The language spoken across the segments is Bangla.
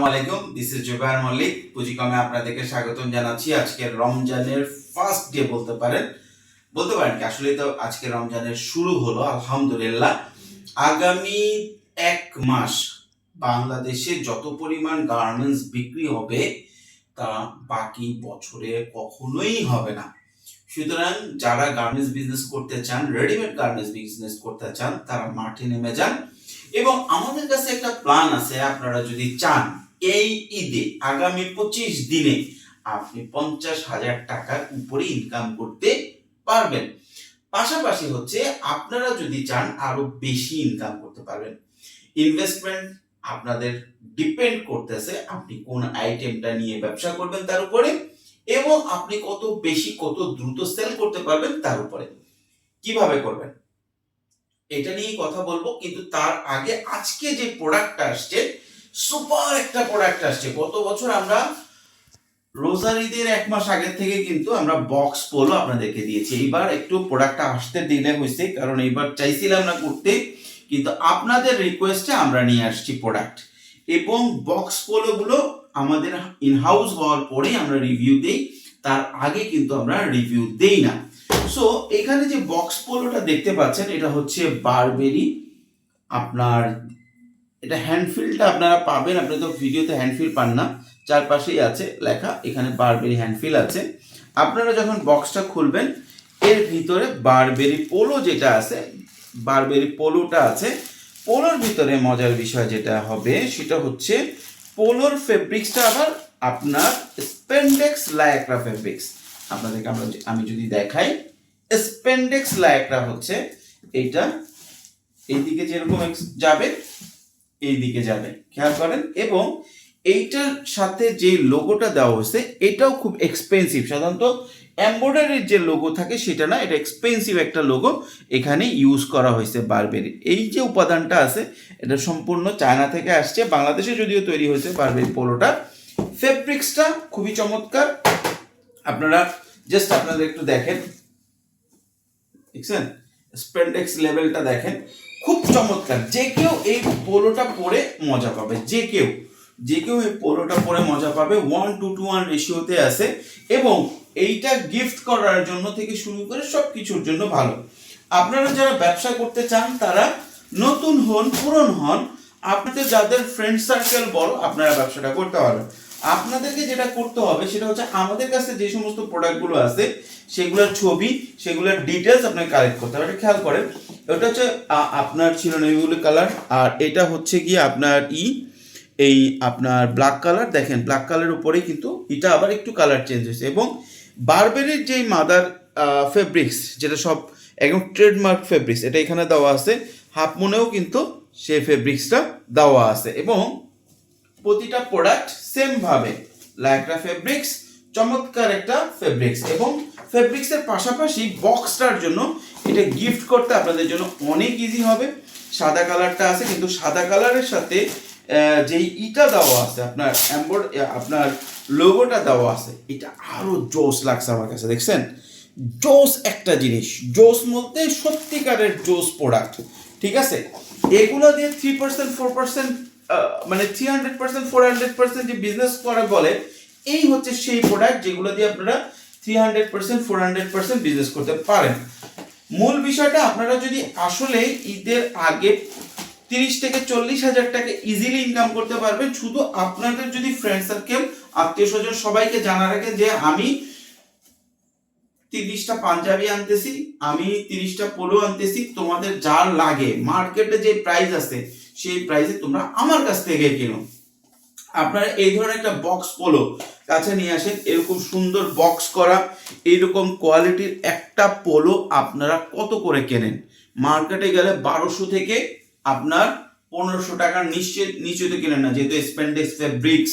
আসসালামু আলাইকুম দিস ইজ জুবায়ের মল্লিক পুঁজিকমে আপনাদেরকে স্বাগতম জানাচ্ছি। আজকে রমজানের ফার্স্ট ডে বলতে পারেন। বলতে পারেন কি আসলে তো আজকে রমজানের শুরু হলো, আলহামদুলিল্লাহ। আগামী এক মাস বাংলাদেশে যত পরিমাণ গার্মেন্টস বিক্রি হবে, তা বাকি বছরে কখনোই হবে না। সুতরাং যারা গার্মেন্টস বিজনেস করতে চান রেডিমেড গার্মেন্টস বিজনেস করতে চান, তারা মাঠে নেমে যান। এবং আমাদের কাছে একটা প্ল্যান আছে, আপনারা যদি চান এই ঈদে আগামী পঁচিশ দিনে আপনি পঞ্চাশ হাজার টাকার উপরে ইনকাম করতে পারবেন। পাশাপাশি হচ্ছে আপনারা যদি চান আরও বেশি ইনকাম করতে পারবেন। ইনভেস্টমেন্ট আপনাদের ডিপেন্ড করতেছে আপনি কোন আইটেমটা নিয়ে ব্যবসা করবেন তার উপরে এবং আপনি কত বেশি, কত দ্রুত সেল করতে পারবেন তার উপরে। কীভাবে করবেন? এটা নিয়ে কথা বলব, কিন্তু তার আগে আজকে যে প্রোডাক্টটা আসছে সুপার একটা প্রোডাক্ট আসছে। গত বছর আমরা রোজার ঈদের এক মাস আগে থেকে কিন্তু আমরা বক্স পোলো আপনাদেরকে দিয়েছি। এইবার একটু প্রোডাক্টটা আসতে দিলে হয়েছে, কারণ এইবার চাইছিলাম না করতে, কিন্তু আপনাদের রিকোয়েস্টে আমরা নিয়ে আসছি প্রোডাক্ট এবং বক্স পোলোগুলো আমাদের ইন হাউস হওয়ার পরেই আমরা রিভিউ দেই, তার আগে কিন্তু আমরা রিভিউ দেই না। সো এখানে যে বক্স পোলোটা দেখতে পাচ্ছেন, এটা হচ্ছে বারবেরি আপনার এটা হ্যান্ডফিলটা আপনারা পাবেন, আপনি তো ভিডিওতে হ্যান্ডফিল পান না। চারপাশেই আছে লেখা, এখানে বারবেরি হ্যান্ডফিল আছে। আপনারা যখন বক্সটা খুলবেন, এর ভিতরে বারবেরি পোলো যেটা আছে বারবেরি পোলোটা আছে পোলোর ভিতরে মজার বিষয় যেটা হবে, সেটা হচ্ছে পোলোর ফেব্রিক্সটা আবার আপনার স্পেন্ডেক্স লায়াকরা ফেব্রিক্স আপনাদেরকে আমরা আমি যদি দেখাই স্পেন্ডেক্স লায়াকরা হচ্ছে, এইটা, এইদিকে যেরকম যাবে এই দিকে যাবে খেয়াল করেন, এবং এইটার সাথে যে লোগোটা দেওয়া হয়েছে, এটাও খুব এক্সপেন্সিভ সাধারণত এমব্রয়ডারির যে লোগো থাকে, সেটা না, এটা এক্সপেন্সিভ একটা লোগো এখানে ইউজ করা হয়েছে বারবেরি এই যে উপাদানটা আছে, এটা সম্পূর্ণ চায়না থেকে আসছে, বাংলাদেশে যদিও তৈরি হয়েছে বারবেরি পোলোটা। ফেব্রিক্সটা খুবই চমৎকার। আপনারা জাস্ট আপনাদের একটু দেখেন। দেখছেন? স্পেন্ডেক্স লেভেলটা দেখেন। খুব চমৎকার। যে কেউ এই পোলোটা পরে মজা পাবে, যে কেউ। যে কেউ এই পোলোটা পরে মজা পাবে ওয়ান টু টু ওয়ান রেশিওতে আছে এবং এইটা গিফট করার জন্য থেকে শুরু করে সব কিছুর জন্য ভালো। আপনারা যারা ব্যবসা করতে চান, তারা নতুন হন, পুরন হন, আপনাদের যাদের ফ্রেন্ড সার্কেল বড়, আপনারা ব্যবসাটা করতে পারবেন। আপনাদেরকে যেটা করতে হবে, সেটা হচ্ছে আমাদের কাছে যে সমস্ত প্রোডাক্টগুলো আছে, সেগুলোর ছবি, সেগুলোর ডিটেলস আপনাকে কালেক্ট করতে হবে। এটা খেয়াল করেন ওটা হচ্ছে আপনার ছিল নেভিগুলি কালার, আর এটা হচ্ছে গিয়ে আপনার ই, এই আপনার ব্ল্যাক কালার, দেখেন ব্ল্যাক কালারের উপরেই কিন্তু এটা আবার একটু কালার চেঞ্জ হয়েছে। এবং বারবেরির যেই মাদার ফেব্রিক্স যেটা সব একদম ট্রেডমার্ক ফেব্রিক্স এটা এখানে দেওয়া আছে হাফ মনেও কিন্তু সেই ফেব্রিক্সটা দেওয়া আছে। এবং প্রতিটা প্রোডাক্ট সেম ভাবে লাইকরা ফেব্রিক্স চমৎকার একটা ফেব্রিক্স এবং ফেব্রিক্সের পাশাপাশি বক্সটার জন্য এটা গিফট করতে আপনাদের জন্য অনেক ইজি হবে। সাদা কালারটা আছে, কিন্তু সাদা কালারের সাথে যেই ইটা দেওয়া আছে, আপনার এম্বড আপনার লোগোটা দেওয়া আছে, এটা আরও জোস লাগছে আমার কাছে, দেখছেন? জোস একটা জিনিস জোস বলতে সত্যিকারের জোস প্রোডাক্ট ঠিক আছে? এগুলো দিয়ে থ্রি পার্সেন্ট ফোর পার্সেন্ট মানে three hundred percent four hundred percent যে বিজনেস করে বলে, এই হচ্ছে সেই প্রোডাক্ট যেগুলো দিয়ে আপনারা three hundred percent four hundred percent business করতে পারেন। মূল বিষয়টা আপনারা যদি আসলে ঈদের আগে তিরিশ থেকে চল্লিশ হাজার টাকা ইজিলি ইনকাম করতে পারবেন, শুধু আপনাদের যদি ফ্রেন্ড সার্কেল আত্মীয় স্বজন সবাইকে জানা রাখেন যে আমি তিরিশটা পাঞ্জাবি আনতেছি, আমি তিরিশটা পোলো আনতেছি, তোমাদের যা লাগে মার্কেটে যে প্রাইস আছে, সেই প্রাইসে তোমরা আমার কাছ থেকে কিনো। আপনারা এই ধরনের একটা বক্স পোলো কাছে নিয়ে আসেন। এরকম সুন্দর বক্স করা এরকম কোয়ালিটির একটা পোলো আপনারা কত করে কেনেন? মার্কেটে গেলে বারোশো থেকে আপনার পনেরোশো টাকার নিশ্চয় নিচেতে কেনেন না, যেহেতু স্পেন্ডেক্স ফেব্রিক্স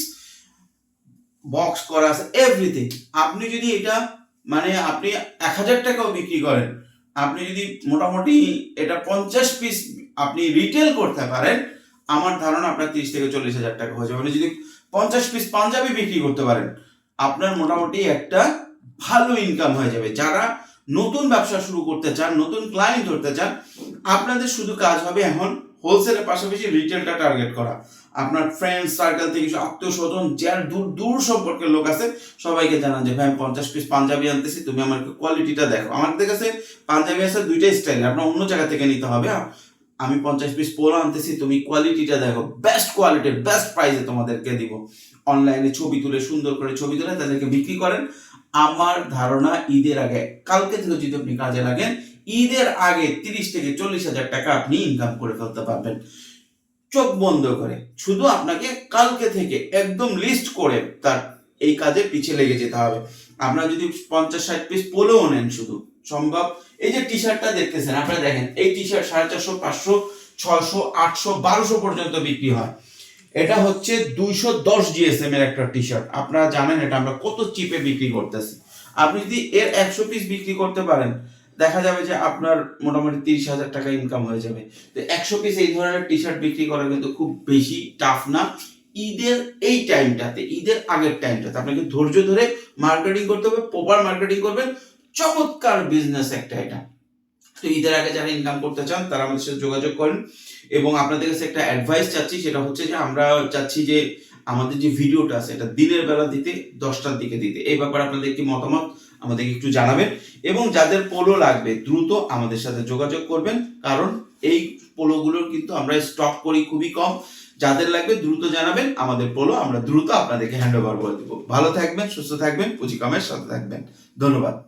বক্স করা আছে এভরিথিং আপনি যদি এটা মানে আপনি এক হাজার টাকাও বিক্রি করেন, আপনি যদি মোটামুটি এটা পঞ্চাশ পিস আপনি রিটেল করতে পারেন আমার ধারণা আপনার তিরিশ থেকে চল্লিশ হাজার টাকা হয়ে যাবে। মানে যদি পঞ্চাশ পিস পাঞ্জাবি বিক্রি করতে পারেন, আপনার মোটামুটি একটা ভালো ইনকাম হয়ে যাবে। যারা নতুন ব্যবসা শুরু করতে চান, নতুন ক্লায়েন্ট ধরতে চান, আপনাদের শুধু কাজ হবে এখন হোলসেলের পাশাপাশি রিটেলটা টার্গেট করা। আপনার ফ্রেন্ড সার্কেল থেকে আত্মীয় স্বজন যার দূর দূর সম্পর্কের লোক আছে, সবাইকে জানান যে, ভাই, আমি পঞ্চাশ পিস পাঞ্জাবি আনতেছি, তুমি আমার কোয়ালিটিটা দেখো। আমাদের কাছে পাঞ্জাবি আছে দুইটাই স্টাইল আপনার অন্য জায়গা থেকে নিতে হবে। আমি পঞ্চাশ পিস পোলো আনতেছি, তুমি কোয়ালিটিটা দেখো। বেস্ট কোয়ালিটির বেস্ট প্রাইসে তোমাদেরকে দিব। অনলাইনে ছবি তুলে, সুন্দর করে ছবি তুলে তাদেরকে বিক্রি করেন। আমার ধারণা ঈদের আগে, কালকে থেকে যদি আপনি কাজে লাগেন, ঈদের আগে তিরিশ থেকে চল্লিশ হাজার টাকা আপনি ইনকাম করে ফেলতে পারবেন। চোখ বন্ধ করে। শুধু আপনাকে কালকে থেকে একদম লিস্ট করে তার এই কাজে পিছিয়ে লেগে যেতে হবে। আপনারা যদি পঞ্চাশ ষাট পিস পোলোও নেন শুধু, সম্ভব? এই যে টি শার্টটা দেখতেছেন, আপনারা দেখেন, এই টি শার্ট সাড়ে চারশো, পাঁচশো ছশো আটশো, বারোশো পর্যন্ত বিক্রি হয়। এটা হচ্ছে দুইশো দশ জিএসএম এর একটা টি শার্ট আপনারা জানেন এটা আমরা কত চিপে বিক্রি করতেছি। আপনি যদি এর একশো পিস বিক্রি করতে পারেন, দেখা যাবে যে আপনার মোটামুটি তিরিশ হাজার টাকা ইনকাম হয়ে যাবে। তো একশো পিস এই ধরনের টি শার্ট বিক্রি করা কিন্তু খুব বেশি টাফ না। ঈদের এই টাইমটাতে, ঈদের আগের টাইমটাতে আপনাকে ধৈর্য ধরে মার্কেটিং করতে হবে প্রপার মার্কেটিং করবেন। চমৎকার বিজনেস একটা এটা। তো ঈদের আগে যারা ইনকাম করতে চান, তারা আমাদের সাথে যোগাযোগ করেন। এবং আপনাদের কাছে একটা অ্যাডভাইস চাচ্ছি, সেটা হচ্ছে যে আমরা চাচ্ছি যে আমাদের যে ভিডিওটা আছে, এটা দিনের বেলা দিতে, দশটার দিকে দিতে। এই ব্যাপারে আপনাদের কি মতামত, আমাদেরকে একটু জানাবেন। এবং যাদের পোলো লাগবে, দ্রুত আমাদের সাথে যোগাযোগ করবেন। কারণ এই পোলোগুলোর কিন্তু আমরা স্টক করি খুবই কম। যাদের লাগবে দ্রুত জানাবেন, আমাদের পোলো আমরা দ্রুত আপনাদেরকে হ্যান্ড ওভার করে দেবো। ভালো থাকবেন, সুস্থ থাকবেন, পুঁজি কমের সাথে থাকবেন। ধন্যবাদ।